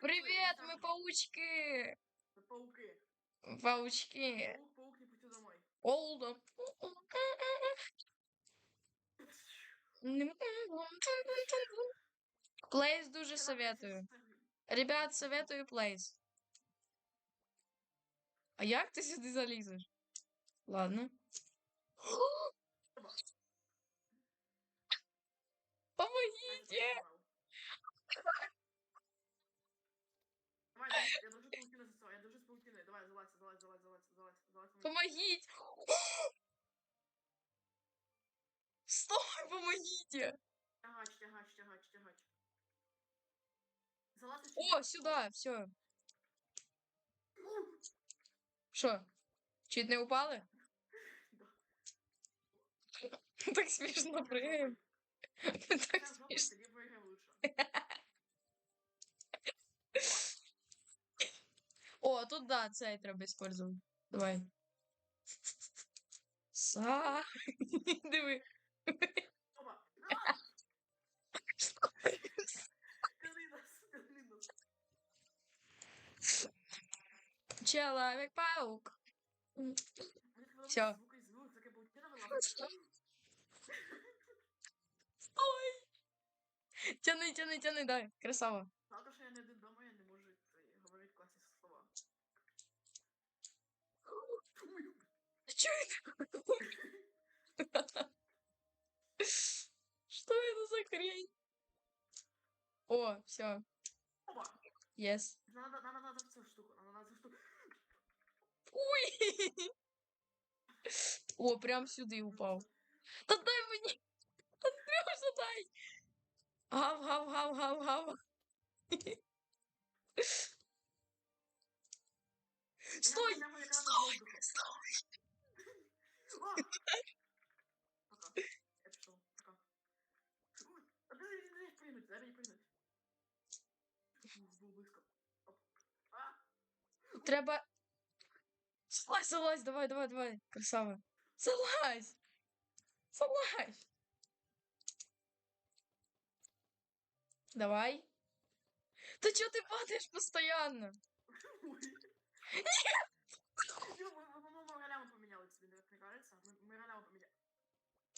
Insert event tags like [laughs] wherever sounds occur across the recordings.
Привет, мы паучки! Це пауки. Паучки. Паук, паук, не пусти домой. Олдом. Плейс дуже советую. Ребят, советую Плейс. А як ти сюди залізеш? Ладно. Помогите! Помогите! [gasps] Стой, помогите! Тягач, тягач, тягач, тягач. Залазь О, сюда, все. Що? Чуть не упали? [laughs] [laughs] Так смішно пригаємо. [laughs] Так смішно. О, тут да, цей треба использовать. Давай. Са. [laughs] Диви. Таке паутина вилазить. Стой. Тяни, тяни, тяни, дай. Красава. Правда, що я не один дома, Что это? Что это за хрень? О, все. Yes. Надо, надо, надо в цю штуку, надо, надо штуку. Ой. О, прям сюди упав. Та дай мені. Андрюша, дай. Гав, гав, гав, гав, гав. Стой! Я прямо Пока. Я пішов. Пока. Ой, а дай мені дай пригнуть, дай мені пригнуть. Був близько. Оп. А! Треба. Залазь, залазь, давай, давай, давай. Красава. Залазь. Залазь. Давай. Ты чё ты падаешь постоянно? Ой.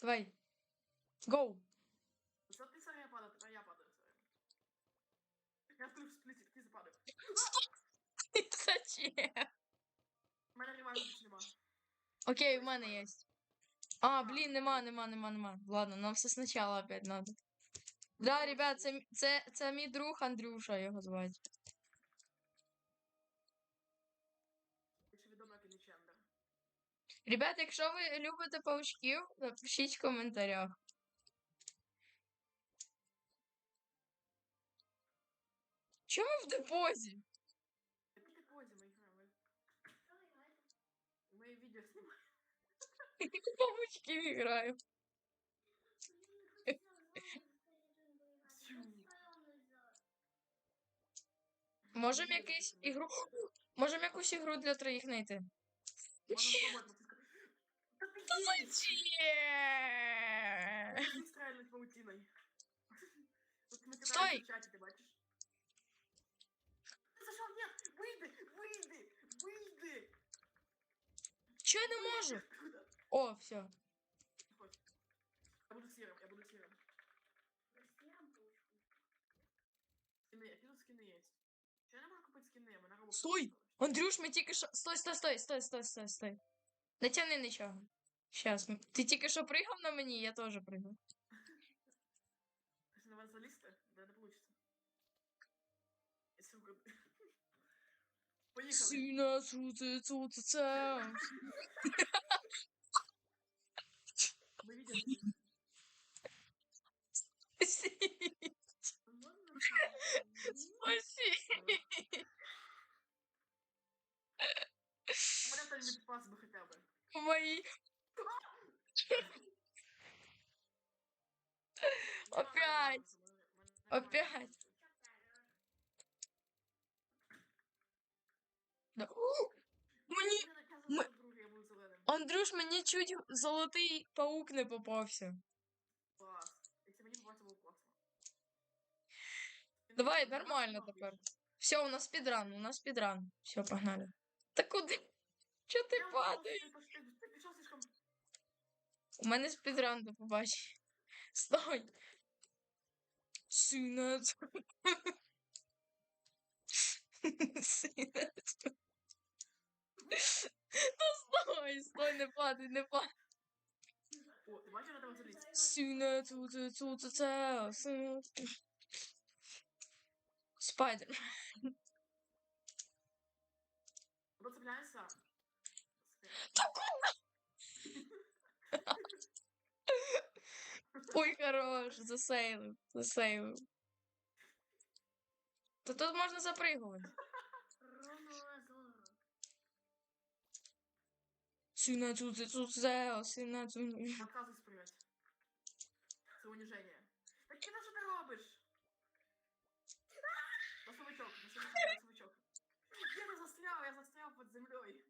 Давай. Гоу. Що ти сарая падав, тепер я падаю сарая. Я включу сплітик, ти западай. Зачем? У мене ревайву більше нема. Окей, у мене є. А, блін, нема, нема, нема, нема. Ладно, нам все спочатку опять надо. Да, ребят, це, це, це мій друг Андрюша, його звати. Ребят, якщо ви любите паучків, напишіть в коментарях. Чому в депозі? Який ти позі, ми граємо? Ми відео знімаємо. [laughs] Паучки граю. Можемо якусь ігру. Можемо якусь ігру для троїх знайти. Можна спробувати, Та ти гей! Є! Ти стрельнуть паутиною. Тут ми Стой! кидаємо в чаті, ти бачиш? Ти зашов, ні! Вийди! Вийди! Вийди! Чо я не можу? Куда? О, все. Ходь. Я буду сірим, я буду сірим. Скини, які тут скини є? Чи я не можу купити скини? Ми на Roblox Стой! купили. Андрюш, ми тільки що. Стой, стой, стой, стой, стой, стой, стой. Не тяни нічого. Щас. Ти тільки що пригав на мені, я теж пригав. Если на вас залізти, да не получится. Если [laughs] вы... Поїхали. Сина, цуце, цуце, це. Ми видели. Спасіть. мене там не попався би хоча б. Мої. Опять. Опять. Да. Мені. ми- Андрюш, мені чуть золотий паук не попався. Клас. Якщо мені попався, було класно. Давай, нормально тепер. Все, у нас спидран, у нас спидран. Все, погнали. Та куди? Чо ти Я падаєш? упал, ты пос- ты- ты пішов слишком... У мене спідран до побачення. Стой. Синець. [laughs] Синець. Та стой, стой, не падай, не падай. О, ти бачив, на тебе заліз? Синець, уце, цуце, це, синець. Спайдер. Воно цепляється. Ой, хорош, засейвив, засейвив. Та тут можна запригувати. Сина цуце, цуце, сина цуце. Отказуюсь прийняти. Це униження. Так ти що ти робиш? Носовичок, носовичок, носовичок. Я не застряв, я застряв під землею.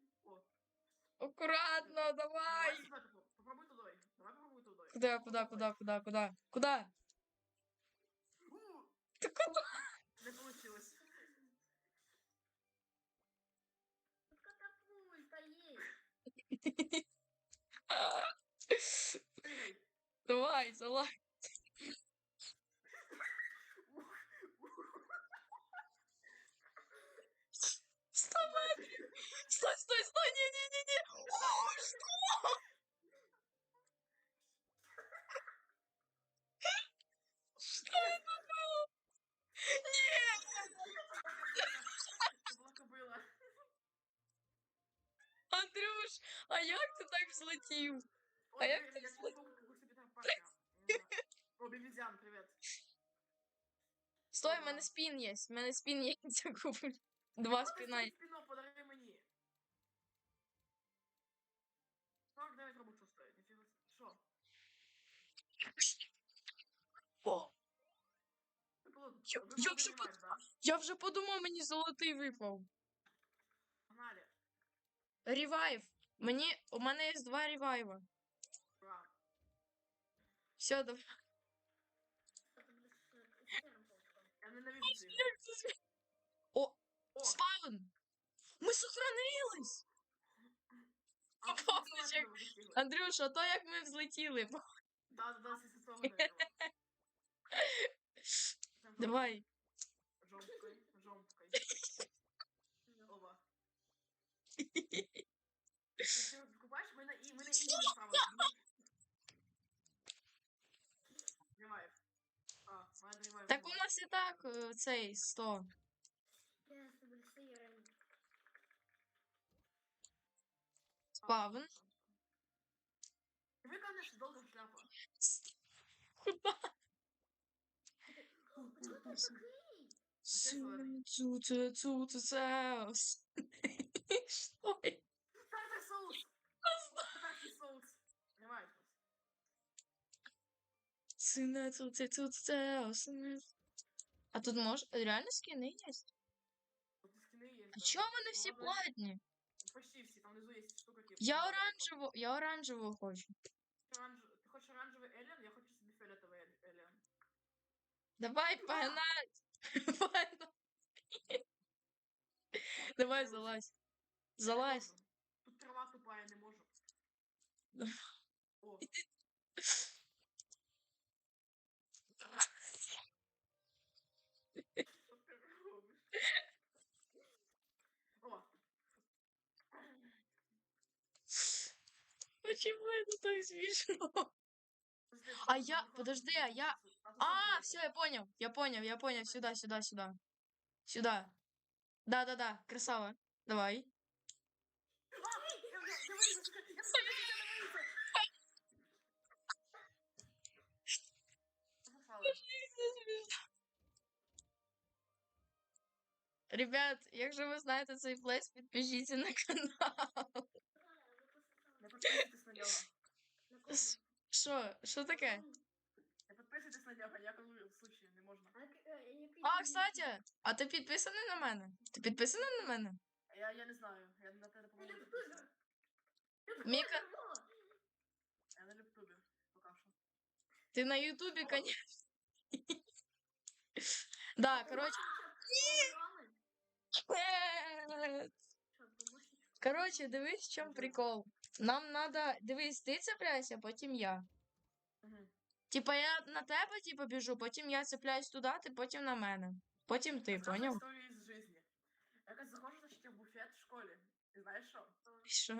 Аккуратно, давай давай. попро- попробуй туди. Давай попробуй туди. Куда, куда, куда, куда, куда? Куда? Ты куда? Не получилось. Катапульта есть. Прыгай. [laughs] Давай, залазь. Что? Что это было? Нет! Кобила. Андрюш, а як ти так взлетів? Ой, як привіт, ти я зло- чувствую, как у Питера Паркера. О, Бибизян, привет. Стой, в мене спін є. В мене спін є. [laughs] Я куплю. Два спіна. є. Я- я вже да? я вже подумав, мені золотий випав. Погнали. Ревайв. Мені, у мене є два ревайва. Ура. Все, давай. Я ненавижу. О, О, спаун! Ми сохранились! а О, це Боже. ситуація вже встигла. Андрюш, а то як ми взлетіли. Да, да, да, [laughs] Давай. Жопкой, жопкой. Ова. Ти купаєш? Ми на і, ми на і не. Ревайв. А, моя ревайв. Так у нас і так е, цей 100. Я с Спавн. Ви, конечно, долго шляпа. Куда? Ты такой? Цуце, цуце, цеус. Що? я? Тарtar соус! [laughs] Тарtar соус! Ревайв. Цуне, цуце, цуце. А тут мож... реально є? Тут скины есть. А да. вони всі Молодой. платні? Почти все, там внизу есть штука. Я оранжеву, я оранжеву хочу. Оранж... Давай! [laughs] Погнали! Давай, залазь. Залазь. Тут трава тупая, не можу. О. Почему это так смешно? А я- подожди, а я- А, сосуд все, есть. я понял, я понял, я понял. Сюда, сюда, сюда. Сюда. Да-да-да, красава. Давай. А, я- я- я вылезу, сука, я сука, я вылезу. Засралась. Ребят, якщо ви знаєте цей плейс, підпишіться на канал. Не підписуйтесь на нього. На кого? С- Що? Що таке? підписуйтесь на нього, я коли в случаї не можна. А, кстати, а ти підписаний на мене? Ти підписаний на мене? Я, я не знаю, я на тебе допомогу. Міка. Я на Ютубі, поки що. Ти на Ютубі, конечно. Да, короче. Короче, дивись, в чому прикол. Нам надо. Дивись, ти цепляйся, потім я. Угу. Типа я на тебе, типа, біжу, потім я цепляюсь туди, ти потім на мене. Потім ти, поняв? історія із житті. Якось заходжу значить, в буфет в школі. І знаєш що? Що?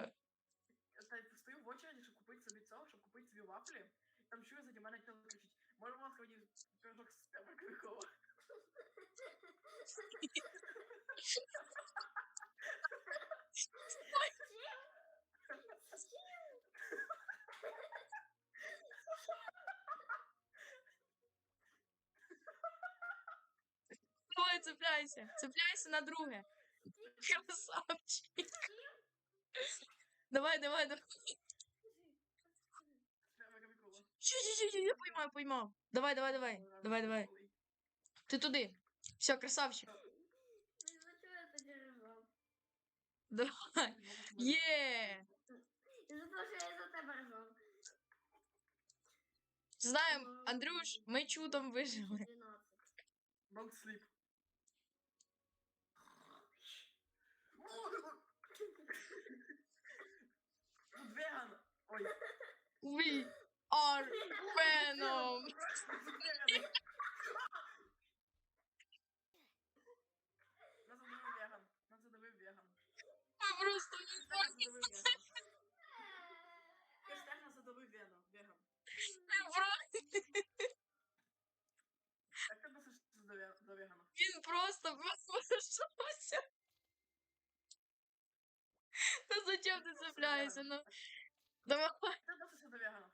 Та й стою в очереді, щоб купити собі цього, щоб купити собі вафлі. Там чую заді мене тіло кричить, може, будь ласка, мені пирожок з пепаркою кола. [laughs] Давай, цепляйся. Цепляйся на друге. Красавчик. Давай, давай, давай. Чу-чу-чу, я поймав, поймав. Давай, давай, давай. Давай, давай. Ти туди. Все, красавчик. Ну? Давай. Є. Знаємо, Андрюш, ми чудом вижили. Don't sleep. Тут веган. Ой. We are Venom. Веган. Веган. Ми просто веган. Хештег веган. Веган. ми просто ти до вегана? він просто послушався. Та зачем ти цепляєшся? Ну, давай. Як ти носишся до вегана?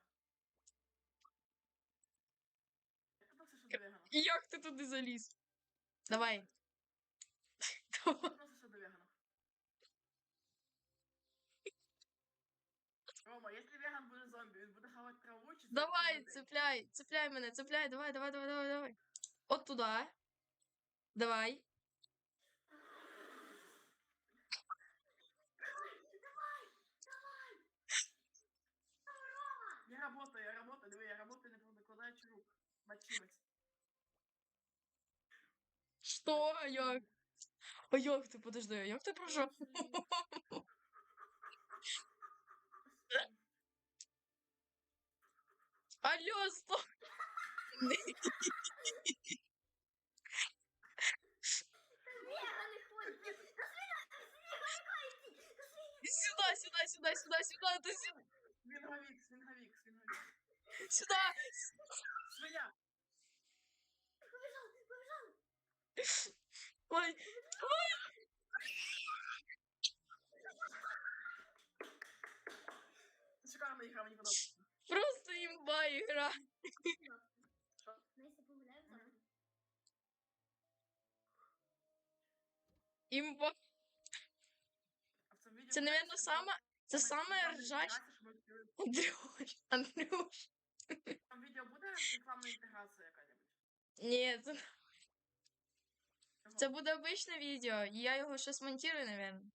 Як ти носишся до вегана? Як ти туди заліз? Давай. [laughs] Рома, якщо веган буде зомбі, він буде хавати траву чи Давай, цепляй, цепляй мене, цепляй, давай, давай, давай, давай, давай. От туди. Давай. [laughs] Я работаю, я работаю, диви, я работаю, не покладаючи рук. Над чимось. Що? А як? А як ти, подожди, а як ти пройшов? Алло, стоп! Вегани ходять. Сюда, сюда, сюда, сюда, сюда, ты сюда, Свінговік, свінговік, свінговік. сюда. Свиня! Ой, Шикарна ігра, мені подобається. просто имба игра. Що? Настя погуляє зараз. Имба. А в цьому відео Це, щось сама, це там, саме ржач. Андрюш, [laughs] Андрюш. Там відео буде рекламна інтеграція яка-небудь? Ні, це? Це буде обичне відео, і я його ще смонтирую, наверное.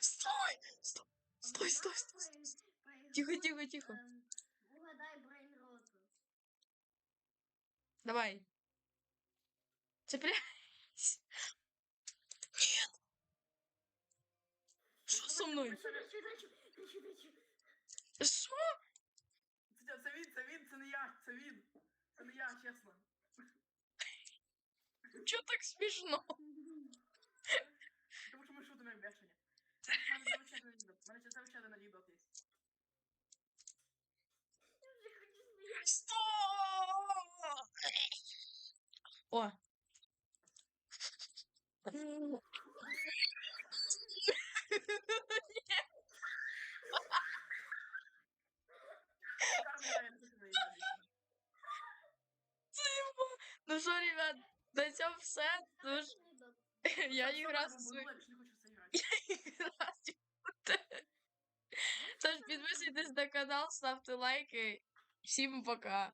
Стой! Стой! Стой, стой, стой, стой. Тихо, тихо, тихо. Ем, Угадай брейн роту. Давай. Цепляйся. Нет. Що со дачу. Що? Це, це він, це він, це не я, це він. Це не я, чесно. Чо так смішно? [laughs] Тому що ми шутимо як бешені. У мене завичайно анекдот. У мене завичайно анекдот є. Я вже хочу сміятися. Що? О. Шикарна ігра, я не хочу на неї грати. Ну що, ребят, на цьому все. Тож [laughs] я Все, раз [laughs] я грати. Тож підписуйтесь на канал, ставте лайки. Всім пока.